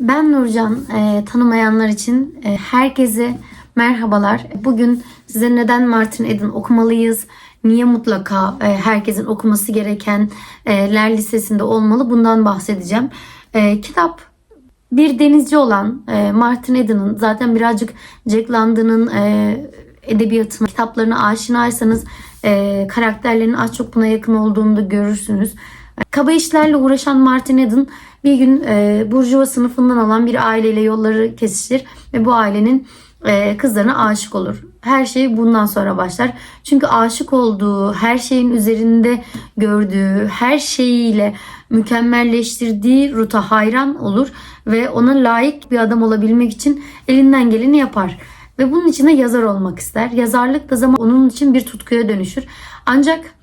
Ben Nurcan. Ee, tanımayanlar için e, herkese merhabalar. Bugün size neden Martin Eden okumalıyız, niye mutlaka e, herkesin okuması gereken e, listesinde olmalı bundan bahsedeceğim. E, kitap bir denizci olan e, Martin Eden'ın zaten birazcık Jack London'ın e, edebiyatına, kitaplarına aşinaysanız e, karakterlerin az çok buna yakın olduğunu da görürsünüz. Kaba işlerle uğraşan Martin Eden bir gün e, Burjuva sınıfından olan bir aileyle yolları kesişir ve bu ailenin e, kızlarına aşık olur. Her şey bundan sonra başlar. Çünkü aşık olduğu, her şeyin üzerinde gördüğü, her şeyiyle mükemmelleştirdiği Ruth'a hayran olur ve ona layık bir adam olabilmek için elinden geleni yapar. Ve bunun için de yazar olmak ister. Yazarlık da zaman onun için bir tutkuya dönüşür. Ancak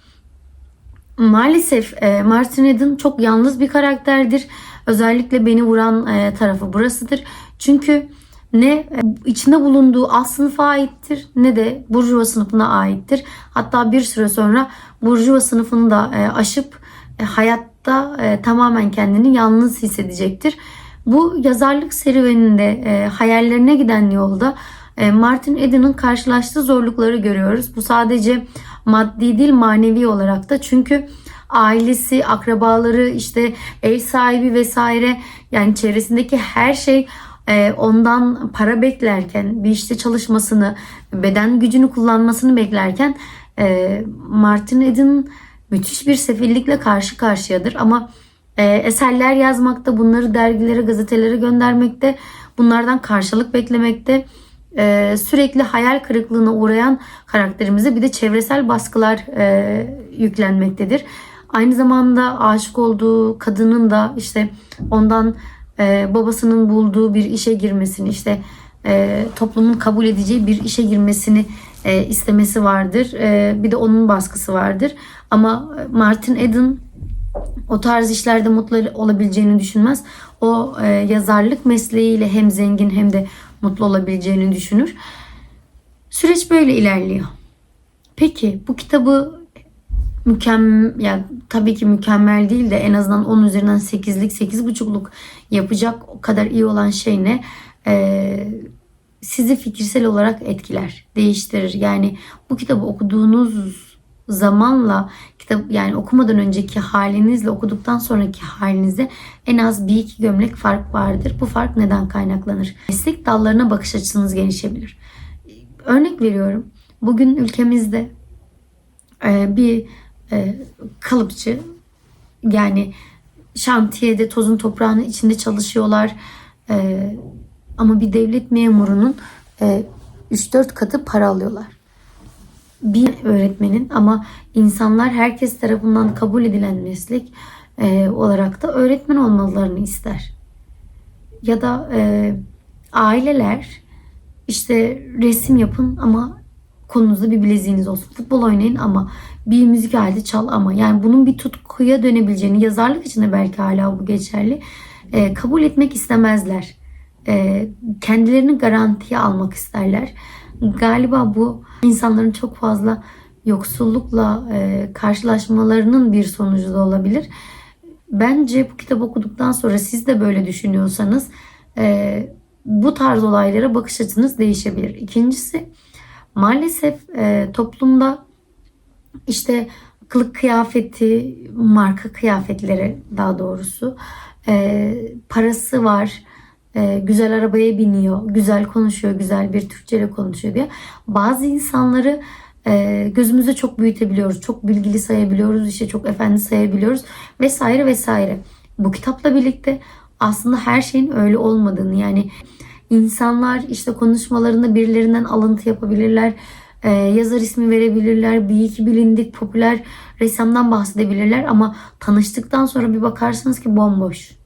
Maalesef e, Martin Eden çok yalnız bir karakterdir. Özellikle beni vuran e, tarafı burasıdır. Çünkü ne e, içinde bulunduğu alt sınıfa aittir ne de Burjuva sınıfına aittir. Hatta bir süre sonra Burjuva sınıfını da e, aşıp e, hayatta e, tamamen kendini yalnız hissedecektir. Bu yazarlık serüveninde e, hayallerine giden yolda e, Martin Eden'ın karşılaştığı zorlukları görüyoruz. Bu sadece maddi değil manevi olarak da. Çünkü ailesi, akrabaları, işte ev sahibi vesaire yani çevresindeki her şey e, ondan para beklerken, bir işte çalışmasını, beden gücünü kullanmasını beklerken e, Martin Eden müthiş bir sefillikle karşı karşıyadır. Ama e, eserler yazmakta, bunları dergilere, gazetelere göndermekte, bunlardan karşılık beklemekte e, sürekli hayal kırıklığına uğrayan karakterimize bir de çevresel baskılar e, yüklenmektedir. Aynı zamanda aşık olduğu kadının da işte ondan e, babasının bulduğu bir işe girmesini işte e, toplumun kabul edeceği bir işe girmesini e, istemesi vardır. E, bir de onun baskısı vardır. Ama Martin Eden o tarz işlerde mutlu olabileceğini düşünmez. O e, yazarlık mesleğiyle hem zengin hem de mutlu olabileceğini düşünür. Süreç böyle ilerliyor. Peki bu kitabı mükemmel yani tabii ki mükemmel değil de en azından 10 üzerinden 8'lik 8.5'luk yapacak o kadar iyi olan şey ne? Ee, sizi fikirsel olarak etkiler, değiştirir. Yani bu kitabı okuduğunuz zamanla kitap yani okumadan önceki halinizle okuduktan sonraki halinizde en az bir iki gömlek fark vardır. Bu fark neden kaynaklanır? Meslek dallarına bakış açınız genişleyebilir. Örnek veriyorum. Bugün ülkemizde e, bir e, kalıpçı yani şantiyede tozun toprağının içinde çalışıyorlar. E, ama bir devlet memurunun 3-4 katı para alıyorlar bir öğretmenin ama insanlar herkes tarafından kabul edilen meslek e, olarak da öğretmen olmalarını ister. Ya da e, aileler işte resim yapın ama konunuzda bir bileziğiniz olsun. Futbol oynayın ama bir müzik aleti çal ama yani bunun bir tutkuya dönebileceğini yazarlık için de belki hala bu geçerli. E, kabul etmek istemezler. E, kendilerini garantiye almak isterler. Galiba bu insanların çok fazla yoksullukla e, karşılaşmalarının bir sonucu da olabilir. Bence bu kitap okuduktan sonra siz de böyle düşünüyorsanız e, bu tarz olaylara bakış açınız değişebilir. İkincisi maalesef e, toplumda işte kılık kıyafeti, marka kıyafetleri daha doğrusu e, parası var e, güzel arabaya biniyor, güzel konuşuyor, güzel bir Türkçeyle konuşuyor diye. Bazı insanları e, gözümüzde çok büyütebiliyoruz, çok bilgili sayabiliyoruz, işte çok efendi sayabiliyoruz vesaire vesaire. Bu kitapla birlikte aslında her şeyin öyle olmadığını yani insanlar işte konuşmalarında birilerinden alıntı yapabilirler, e, yazar ismi verebilirler, bir iki bilindik popüler ressamdan bahsedebilirler ama tanıştıktan sonra bir bakarsınız ki bomboş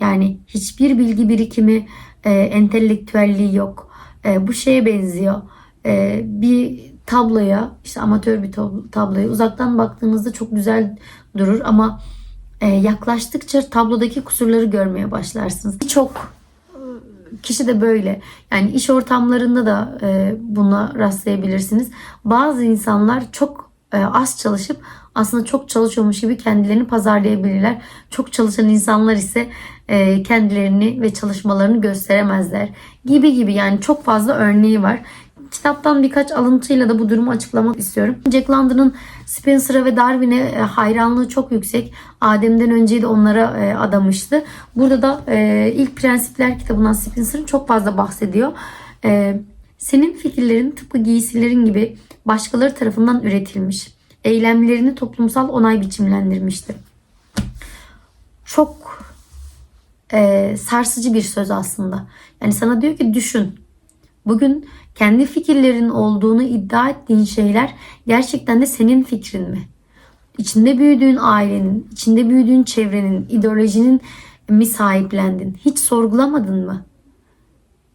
yani hiçbir bilgi birikimi, e, entelektüelliği yok. E, bu şeye benziyor. E, bir tabloya, işte amatör bir tabloya uzaktan baktığınızda çok güzel durur ama e, yaklaştıkça tablodaki kusurları görmeye başlarsınız. Çok e, kişi de böyle. Yani iş ortamlarında da e, buna rastlayabilirsiniz. Bazı insanlar çok az çalışıp aslında çok çalışıyormuş gibi kendilerini pazarlayabilirler. Çok çalışan insanlar ise e, kendilerini ve çalışmalarını gösteremezler gibi gibi yani çok fazla örneği var. Kitaptan birkaç alıntıyla da bu durumu açıklamak istiyorum. Jack London'ın Spencer'a ve Darwin'e e, hayranlığı çok yüksek. Adem'den önceyi de onlara e, adamıştı. Burada da e, ilk Prensipler kitabından Spencer'ın çok fazla bahsediyor. Senin fikirlerin tıpkı giysilerin gibi başkaları tarafından üretilmiş. Eylemlerini toplumsal onay biçimlendirmiştir. Çok e, sarsıcı bir söz aslında. Yani sana diyor ki düşün. Bugün kendi fikirlerin olduğunu iddia ettiğin şeyler gerçekten de senin fikrin mi? İçinde büyüdüğün ailenin, içinde büyüdüğün çevrenin, ideolojinin mi sahiplendin? Hiç sorgulamadın mı?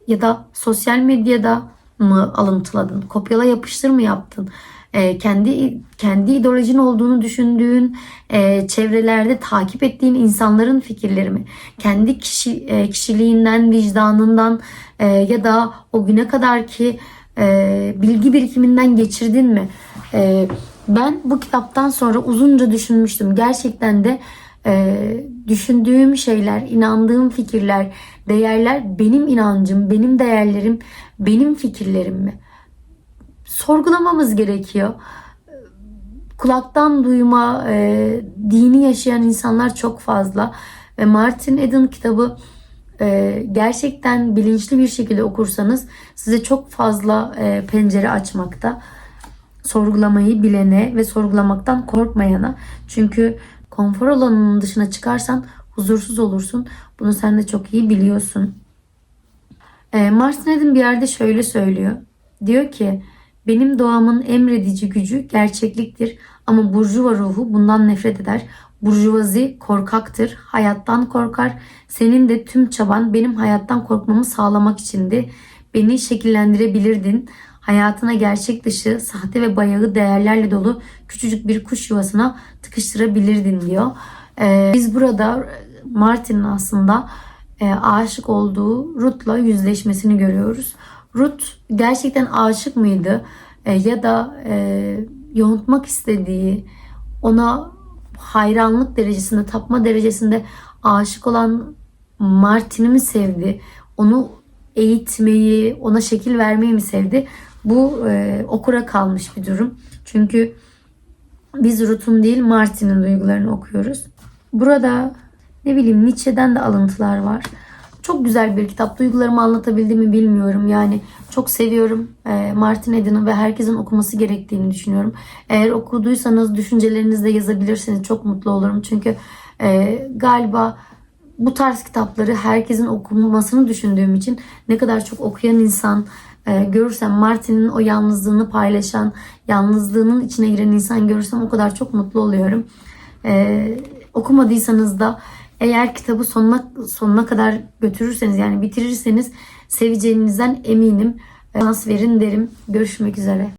Ya da sosyal medyada mı alıntıladın? Kopyala yapıştır mı yaptın? Ee, kendi kendi ideolojin olduğunu düşündüğün e, çevrelerde takip ettiğin insanların fikirleri mi? Kendi kişi e, kişiliğinden, vicdanından e, ya da o güne kadar ki e, bilgi birikiminden geçirdin mi? E, ben bu kitaptan sonra uzunca düşünmüştüm. Gerçekten de e, düşündüğüm şeyler, inandığım fikirler, değerler benim inancım, benim değerlerim, benim fikirlerim mi? Sorgulamamız gerekiyor. Kulaktan duyma, e, dini yaşayan insanlar çok fazla. Ve Martin Eden kitabı e, gerçekten bilinçli bir şekilde okursanız size çok fazla e, pencere açmakta. Sorgulamayı bilene ve sorgulamaktan korkmayana. Çünkü konfor alanının dışına çıkarsan huzursuz olursun. Bunu sen de çok iyi biliyorsun. E, Martin Eden bir yerde şöyle söylüyor. Diyor ki benim doğamın emredici gücü gerçekliktir ama burjuva ruhu bundan nefret eder. Burjuvazi korkaktır, hayattan korkar. Senin de tüm çaban benim hayattan korkmamı sağlamak içindi. Beni şekillendirebilirdin. Hayatına gerçek dışı, sahte ve bayağı değerlerle dolu küçücük bir kuş yuvasına tıkıştırabilirdin diyor. Ee, biz burada Martin'in aslında e, aşık olduğu Ruth'la yüzleşmesini görüyoruz. Ruth gerçekten aşık mıydı? E, ya da e, yontmak istediği, ona hayranlık derecesinde, tapma derecesinde aşık olan Martin'i mi sevdi? Onu eğitmeyi, ona şekil vermeyi mi sevdi? Bu e, okura kalmış bir durum. Çünkü biz Ruth'un değil Martin'in duygularını okuyoruz. Burada ne bileyim Nietzsche'den de alıntılar var. Çok güzel bir kitap. Duygularımı anlatabildiğimi bilmiyorum. Yani çok seviyorum e, Martin Eden'ı ve herkesin okuması gerektiğini düşünüyorum. Eğer okuduysanız düşüncelerinizde yazabilirsiniz. Çok mutlu olurum. Çünkü e, galiba bu tarz kitapları herkesin okunmasını düşündüğüm için ne kadar çok okuyan insan görürsem Martin'in o yalnızlığını paylaşan, yalnızlığının içine giren insan görürsem o kadar çok mutlu oluyorum. E, okumadıysanız da eğer kitabı sonuna sonuna kadar götürürseniz yani bitirirseniz seveceğinizden eminim. Şans verin derim. Görüşmek üzere.